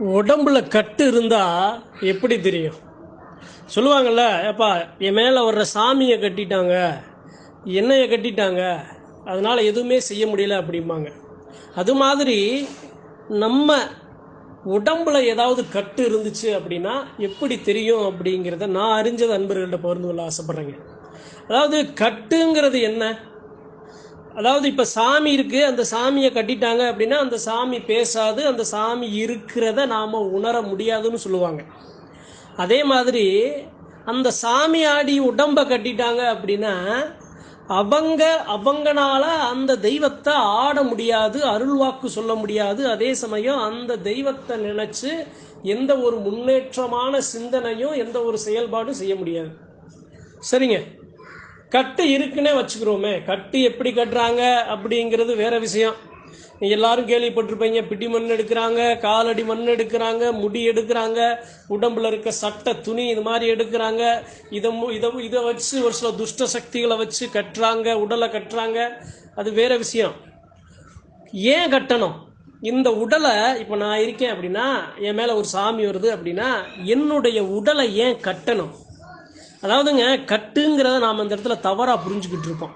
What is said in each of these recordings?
உடம்புல கட்டு இருந்தால் எப்படி தெரியும்? சொல்லுவாங்கல்ல ஏப்பா என் மேலே வர்ற சாமியை கட்டிட்டாங்க. என்னையை கட்டிட்டாங்க. அதனால் எதுவுமே செய்ய முடியல அப்படிம்பாங்க. அது மாதிரி நம்ம உடம்புல ஏதாவது கட்டு இருந்துச்சு அப்படின்னா எப்படி தெரியும் அப்படிங்கிறத நான் அறிஞ்சது அன்பர்கள்ட்ட பகிர்ந்து கொள்ள ஆசைப்பட்றேங்க. அதாவது கட்டுங்கிறது என்ன? அதாவது இப்போ சாமி இருக்கு அந்த சாமியை கட்டிட்டாங்க அப்படின்னா அந்த சாமி பேசாது அந்த சாமி இருக்கிறத நாம் உணர முடியாதுன்னு சொல்லுவாங்க. அதே மாதிரி அந்த சாமி ஆடி உடம்பை கட்டிட்டாங்க அப்படின்னா அவங்க அவங்கனால அந்த தெய்வத்தை ஆட முடியாது அருள்வாக்கு சொல்ல முடியாது. அதே சமயம் அந்த தெய்வத்தை நினைச்சு எந்த ஒரு முன்னேற்றமான சிந்தனையும் எந்த ஒரு செயல்பாடும் செய்ய முடியாது. சரிங்க? கட்டு இருக்குன்னே வச்சுக்கிறோமே. கட்டு எப்படி கட்டுறாங்க அப்படிங்கிறது வேற விஷயம். எல்லாரும் கேள்விப்பட்டிருப்பீங்க பிடி மண் எடுக்கிறாங்க காலடி மண் எடுக்கிறாங்க முடி எடுக்கிறாங்க உடம்புல இருக்க சட்டை துணி இது மாதிரி எடுக்கிறாங்க. இதை இதை இதை வச்சு ஒரு சில துஷ்ட சக்திகளை வச்சு கட்டுறாங்க உடலை கட்டுறாங்க. அது வேற விஷயம். ஏன் கட்டணும்? இந்த உடலை இப்போ நான் இருக்கேன் அப்படின்னா என் மேலே ஒரு சாமி வருது அப்படின்னா என்னுடைய உடலை ஏன் கட்டணும்? அதாவதுங்க கட்டுங்கிறத நாம் இந்த இடத்துல தவறாக புரிஞ்சுக்கிட்டு இருக்கோம்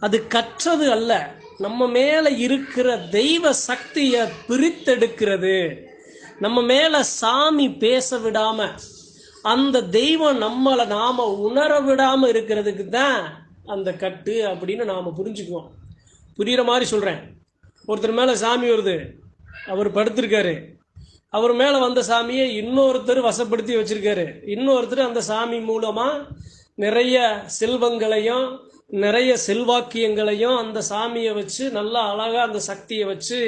அது கற்றது அல்ல. நம்ம மேலே இருக்கிற தெய்வ சக்தியை பிரித்தெடுக்கிறது. நம்ம மேலே சாமி பேச விடாம அந்த தெய்வம் நம்மளை நாம் உணர விடாமல் இருக்கிறதுக்கு தான் அந்த கட்டு அப்படின்னு நாம் புரிஞ்சுக்குவோம். புரிகிற மாதிரி சொல்கிறேன் ஒருத்தர் மேலே சாமி வருது. அவர் படுத்திருக்காரு. அவர் மேலே வந்த சாமியை இன்னொருத்தர் வசப்படுத்தி வச்சிருக்காரு. இன்னொருத்தர் அந்த சாமி மூலமா நிறைய செல்வங்களையும் நிறைய செல்வாக்கியங்களையும் அந்த சாமியை வச்சு நல்லா அழகா அந்த சக்தியை வச்சு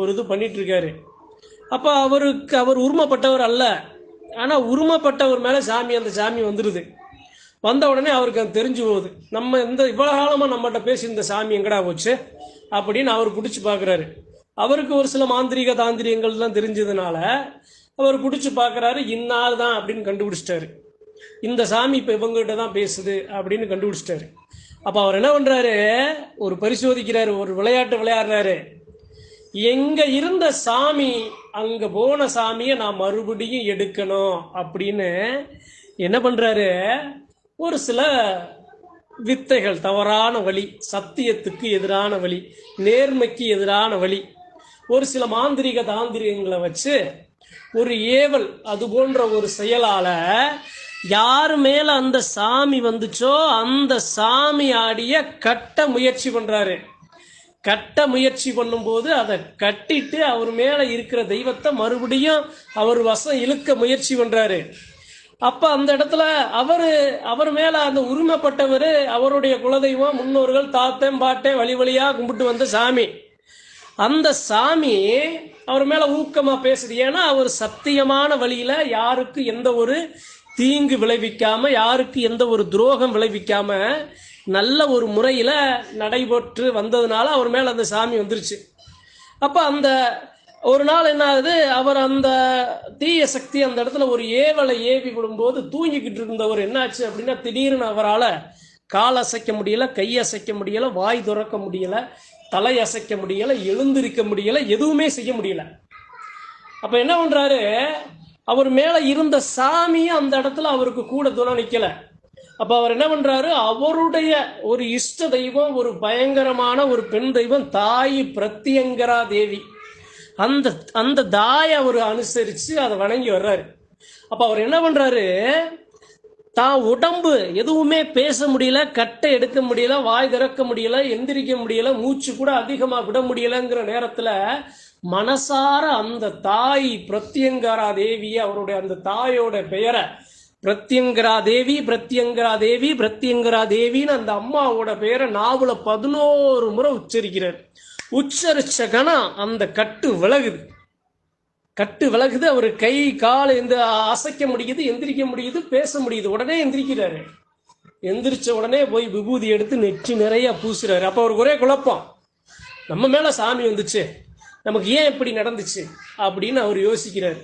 ஒரு இது பண்ணிட்டு இருக்காரு அப்போ அவருக்கு அவர் உரிமைப்பட்டவர் அல்ல. ஆனால் உரிமைப்பட்டவர் மேலே சாமி அந்த சாமி வந்துடுது வந்த உடனே அவருக்கு அது தெரிஞ்சு போகுது. நம்ம இந்த இவ்வளோ காலமாக நம்மகிட்ட பேசி இந்த சாமி எங்கடா போச்சு? அப்படின்னு அவர் பிடிச்சி பார்க்குறாரு அவருக்கு ஒரு சில மாந்திரீக தாந்திரியங்கள்லாம் தெரிஞ்சதுனால அவர் பிடிச்சி பார்க்குறாரு இந்நாள் தான் அப்படின்னு கண்டுபிடிச்சிட்டாரு. இந்த சாமி இப்போ இவங்ககிட்ட தான் பேசுது அப்படின்னு கண்டுபிடிச்சிட்டாரு. அப்போ அவர் என்ன பண்ணுறாரு ஒரு பரிசோதிக்கிறாரு ஒரு விளையாட்டு விளையாடுறாரு. எங்க இருந்த சாமி அங்க போன சாமியை நான் மறுபடியும் எடுக்கணும் அப்படின்னு என்ன பண்றாரு? ஒரு சில வித்தைகள் தவறான வழி சத்தியத்துக்கு எதிரான வழி நேர்மைக்கு எதிரான வழி ஒரு சில மாந்திரிக தாந்திரிகங்களை வச்சு ஒரு ஏவல் அது போன்ற ஒரு செயலால யார் மேல அந்த சாமி வந்துச்சோ அந்த சாமி ஆடிய கட்ட முயற்சி பண்றாரு. கட்ட முயற்சி பண்ணும்போது அதை கட்டிட்டு அவர் மேல இருக்கிற தெய்வத்தை மறுபடியும் அவர் வசம் இழுக்க முயற்சி பண்றாரு. அப்ப அந்த இடத்துல அவரு அவர் மேல அந்த உரிமைப்பட்டவர் அவருடைய குலதெய்வம் முன்னோர்கள் தாத்தன் பாட்டேன் வழி வழியா கும்பிட்டு வந்த சாமி. அந்த சாமி அவர் மேல ஊக்கமா பேசுது. ஏன்னா அவர் சத்தியமான வழியில யாருக்கு எந்த ஒரு தீங்கு விளைவிக்காம யாருக்கு எந்த ஒரு துரோகம் விளைவிக்காம நல்ல ஒரு முறையில நடைபெற்று வந்ததுனால அவர் மேல அந்த சாமி வந்துருச்சு. அப்ப அந்த ஒரு நாள் என்ன ஆகுது அவர் அந்த தீய சக்தி அந்த இடத்துல ஒரு ஏவலை ஏவி விடும்போது தூங்கிக்கிட்டு இருந்தவர் என்னாச்சு அப்படின்னா திடீர்னு அவரால் கால் அசைக்க முடியல கை அசைக்க முடியல வாய் துறக்க முடியல தலை அசைக்க முடியல எழுந்திருக்க முடியல எதுவுமே செய்ய முடியல. அப்ப என்ன பண்றாரு? அவர் மேல இருந்த சாமியை அந்த இடத்துல அவருக்கு கூட துணை நிக்கல. அப்ப அவர் என்ன பண்றாரு? அவருடைய ஒரு இஷ்ட தெய்வம் ஒரு பயங்கரமான ஒரு பெண் தெய்வம் தாய் பிரத்யங்கரா தேவி. அந்த அந்த தாயை அவர் அனுசரிச்சு அதை வணங்கி வர்றாரு. அப்ப அவர் என்ன பண்றாரு? தான் உடம்பு எதுவுமே பேச முடியல கட்டை எடுக்க முடியல வாய் திறக்க முடியல எந்திரிக்க முடியல மூச்சு கூட அதிகமா விட முடியலங்கிற நேரத்துல மனசார அந்த தாய் பிரத்யங்கரா தேவி அவருடைய அந்த தாயோட பெயரை பிரத்யங்கரா தேவி பிரத்யங்கரா தேவி பிரத்யங்கரா தேவின்னு அந்த அம்மாவோட பெயரை நாவல பதினோரு முறை உச்சரிக்கிறார். உச்சரிச்ச கணம் அந்த கட்டு விலகுது. கட்டு விலகுது அவர் கை கால் எந்த அசைக்க முடியுது எந்திரிக்க முடியுது பேச முடியுது. உடனே எந்திரிக்கிறாரு. எந்திரிச்ச உடனே போய் விபூதி எடுத்து நெற்றி நிறைய பூசுறாரு. அப்போ அவருக்கு ஒரே குழப்பம். நம்ம மேல சாமி வந்துச்சு. நமக்கு ஏன் இப்படி நடந்துச்சு? அப்படின்னு அவர் யோசிக்கிறாரு.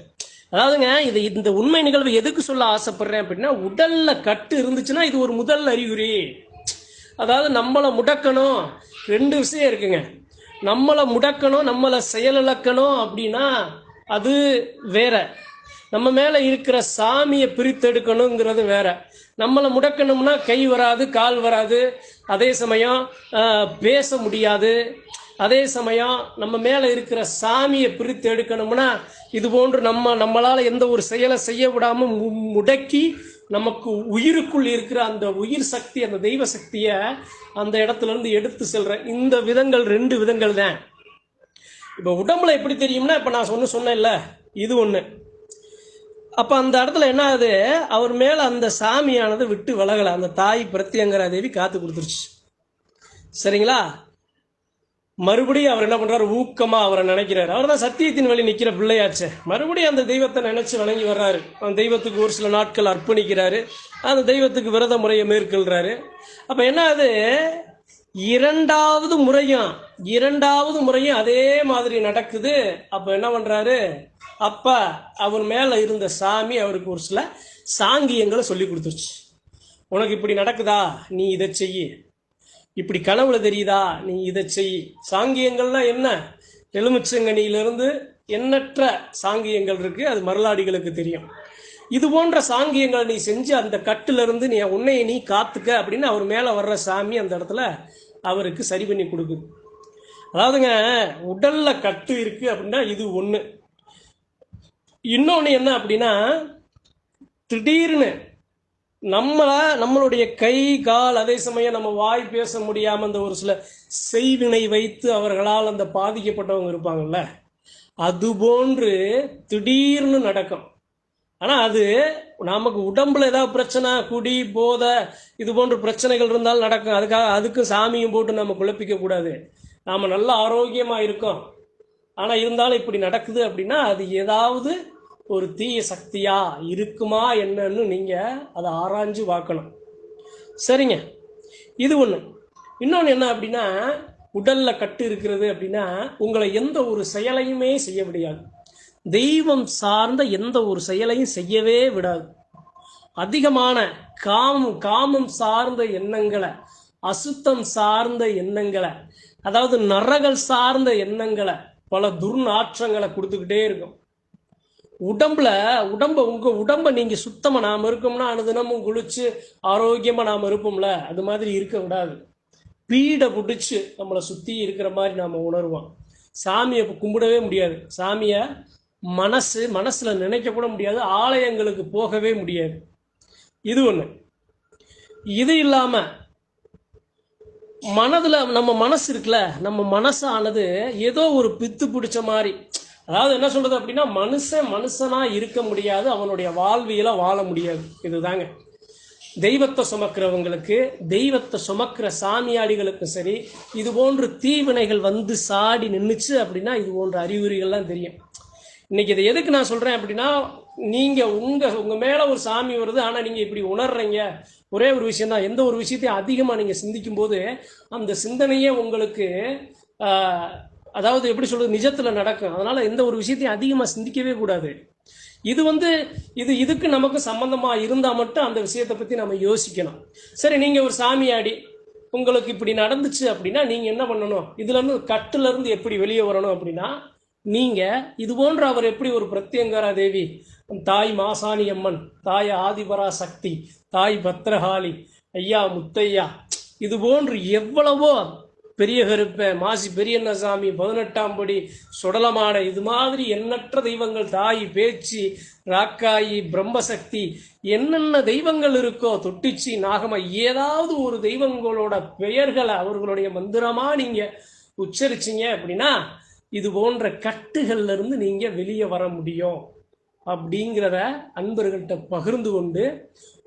அதாவதுங்க இது இந்த உண்மை நிகழ்வு எதுக்கு சொல்ல ஆசைப்படுறேன் அப்படின்னா உடல்ல கட்டு இருந்துச்சுன்னா இது ஒரு முதல் அறிகுறி. அதாவது நம்மளை முடக்கணும். ரெண்டு விஷயம் இருக்குங்க. நம்மளை முடக்கணும் நம்மளை செயலிழக்கணும் அப்படின்னா அது வேற. நம்ம மேலே இருக்கிற சாமியை பிரித்தெடுக்கணுங்கிறது வேற. நம்மளை முடக்கணும்னா கை வராது கால் வராது. அதே சமயம் பேச முடியாது. அதே சமயம் நம்ம மேலே இருக்கிற சாமியை பிரித்து எடுக்கணும்னா இது போன்று நம்ம நம்மளால் எந்த ஒரு செயலை செய்ய விடாம மு- முடக்கி நமக்கு உயிருக்குள் இருக்கிற அந்த உயிர் சக்தி அந்த தெய்வ சக்தியை அந்த இடத்துல இருந்து எடுத்து செல்ற. இந்த விதங்கள் ரெண்டு விதங்கள் தான். இப்போ உடம்புல எப்படி தெரியும்னா இப்போ நான் சொன்ன சொன்னேன்ல இது ஒன்று அப்போ அந்த இடத்துல என்ன ஆகுது அவர் மேலே அந்த சாமியானது விட்டு விலகலை. அந்த தாய் பிரத்யங்கரா தேவி காத்து கொடுத்துருச்சு. சரிங்களா? மறுபடியும் அவர் என்ன பண்ணுறாரு ஊக்கமாக அவரை நினைக்கிறாரு. அவர் தான் சத்தியத்தின் வழி நிற்கிற பிள்ளையாச்சே. மறுபடியும் அந்த தெய்வத்தை நினச்சி வணங்கி வர்றாரு. அந்த தெய்வத்துக்கு ஒரு சில நாட்கள் அர்ப்பணிக்கிறாரு. அந்த தெய்வத்துக்கு விரத முறையை மேற்கொள்கிறாரு அப்போ என்ன ஆகுது இரண்டாவது முறையும் இரண்டாவது முறையும் அதே மாதிரி நடக்குது. அப்ப என்ன பண்றாரு? அப்ப அவர் மேல இருந்த சாமி அவருக்கு ஒரு சில சாங்கியங்களை சொல்லி கொடுத்துருச்சு. உனக்கு இப்படி நடக்குதா? நீ இதை செய். இப்படி கனவுல தெரியுதா? நீ இதை செய். சாங்கியங்கள்னா என்ன? எலுமிச்சங்கனியிலிருந்து எண்ணற்ற சாங்கியங்கள் இருக்கு. அது மரலாடிகளுக்கு தெரியும். இது போன்ற சாங்கியங்களை நீ செஞ்சு அந்த கட்டுல இருந்து நீ உன்னைய நீ காத்துக்க அப்படின்னு அவர் மேல வர்ற சாமி அந்த இடத்துல அவருக்கு சரி பண்ணி கொடுக்குது. அதாவதுங்க உடல்ல கட்டு இருக்கு அப்படின்னா இது ஒண்ணு. இன்னொன்று என்ன அப்படின்னா திடீர்னு நம்மள நம்மளுடைய கை கால் அதே சமயம் நம்ம வாய் பேச முடியாமல் அந்த ஒரு சில செய்வினை வைத்து அவர்களால் அந்த பாதிக்கப்பட்டவங்க இருப்பாங்கல்ல அது போன்று திடீர்னு நடக்கும். ஆனால் அது நமக்கு உடம்புல ஏதாவது பிரச்சனை குடி போதை இது போன்ற பிரச்சனைகள் இருந்தாலும் நடக்கும். அதுக்காக அதுக்கும் சாமியும் போட்டு நம்ம குழப்பிக்க கூடாது. நாம் நல்ல ஆரோக்கியமாக இருக்கோம். ஆனால் இருந்தாலும் இப்படி நடக்குது அப்படின்னா அது ஏதாவது ஒரு தீய சக்தியா இருக்குமா என்னன்னு நீங்கள் அதை ஆராய்ஞ்சு பார்க்கணும். சரிங்க. இது ஒன்று இன்னொன்று என்ன அப்படின்னா உடலில் கட்டு இருக்கிறது அப்படின்னா உங்களை எந்த ஒரு செயலையுமே செய்ய முடியாது. தெய்வம் சார்ந்த எந்த ஒரு செயலையும் செய்யவே விடாது. அதிகமான காமம் காமம் சார்ந்த எண்ணங்களை அசுத்தம் சார்ந்த எண்ணங்களை அதாவது நரகள் சார்ந்த எண்ணங்களை பல துர்நாற்றங்களை கொடுத்துக்கிட்டே இருக்கும். உடம்புல உடம்ப உங்க உடம்ப நீங்க சுத்தமா நாம இருக்கோம்னா அனுதினமும் குளிச்சு ஆரோக்கியமா நாம இருப்போம்ல அது மாதிரி இருக்க விடாது. பீடை பிடிச்சு நம்மளை சுத்தி இருக்கிற மாதிரி நாம உணர்வோம். சாமியை கும்பிடவே முடியாது. சாமியை மனசு மனசில் நினைக்க கூட முடியாது ஆலயங்களுக்கு போகவே முடியாது. இது ஒன்று இது இல்லாமல் மனதில் நம்ம மனசு இருக்குல்ல நம்ம மனசானது ஏதோ ஒரு பித்து பிடிச்ச மாதிரி. அதாவது என்ன சொல்றது அப்படின்னா மனுஷன் மனுஷனா இருக்க முடியாது அவனுடைய வாழ்வியல வாழ முடியாது. இதுதாங்க. தெய்வத்தை சுமக்கிறவங்களுக்கு தெய்வத்தை சுமக்கிற சாமியாடிகளுக்கும் சரி இது போன்று தீவினைகள் வந்து சாடி நின்றுச்சு அப்படின்னா இது போன்ற அறிகுறிகள்லாம் தெரியும். இன்னைக்கு இதை எதுக்கு நான் சொல்றேன் அப்படின்னா நீங்க உங்க உங்க மேல ஒரு சாமி வருது ஆனா நீங்க இப்படி உணர்றீங்க. ஒரே ஒரு விஷயம் தான் எந்த ஒரு விஷயத்தையும் அதிகமா நீங்க சிந்திக்கும் போது அந்த சிந்தனையே உங்களுக்கு அதாவது எப்படி சொல்றது நிஜத்துல நடக்கும். அதனால எந்த ஒரு விஷயத்தையும் அதிகமா சிந்திக்கவே கூடாது. இது வந்து இது இதுக்கு நமக்கு சம்பந்தமா இருந்தா மட்டும் அந்த விஷயத்தை பத்தி நம்ம யோசிக்கணும். சரி நீங்க ஒரு சாமியாடி உங்களுக்கு இப்படி நடந்துச்சு அப்படின்னா நீங்க என்ன பண்ணணும்? இதுல இருந்து கட்டுல இருந்து எப்படி வெளியே வரணும் அப்படின்னா நீங்க இது போன்ற அவர் எப்படி ஒரு பிரத்யங்கரா தேவி? தாய் மாசாணி அம்மன் தாய் ஆதிபரா சக்தி தாய் பத்ரகாளி ஐயா முத்தையா. இது போன்று எவ்வளவோ பெரிய கருப்ப மாசி பெரியண்ணசாமி பதினெட்டாம் படி சுடலமான இது மாதிரி எண்ணற்ற தெய்வங்கள் தாய் பேச்சு ராக்காயி பிரம்மசக்தி என்னென்ன தெய்வங்கள் இருக்கோ தொட்டிச்சி நாகம ஏதாவது ஒரு தெய்வங்களோட பெயர்களை அவர்களுடைய மந்திரமா நீங்க உச்சரிச்சீங்க அப்படின்னா இது போன்ற கட்டுகள்ல இருந்து நீங்க வெளியே வர முடியும். அப்படிங்கிறத அன்பர்கள்ட்ட பகிர்ந்து கொண்டு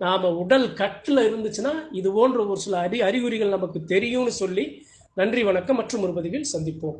நாம உடல் கட்டுல இருந்துச்சுன்னா இது போன்ற ஒரு சில அறி அறிகுறிகள் நமக்கு தெரியும்னு சொல்லி நன்றி வணக்கம் மற்றும் ஒரு பதிவில் சந்திப்போம்.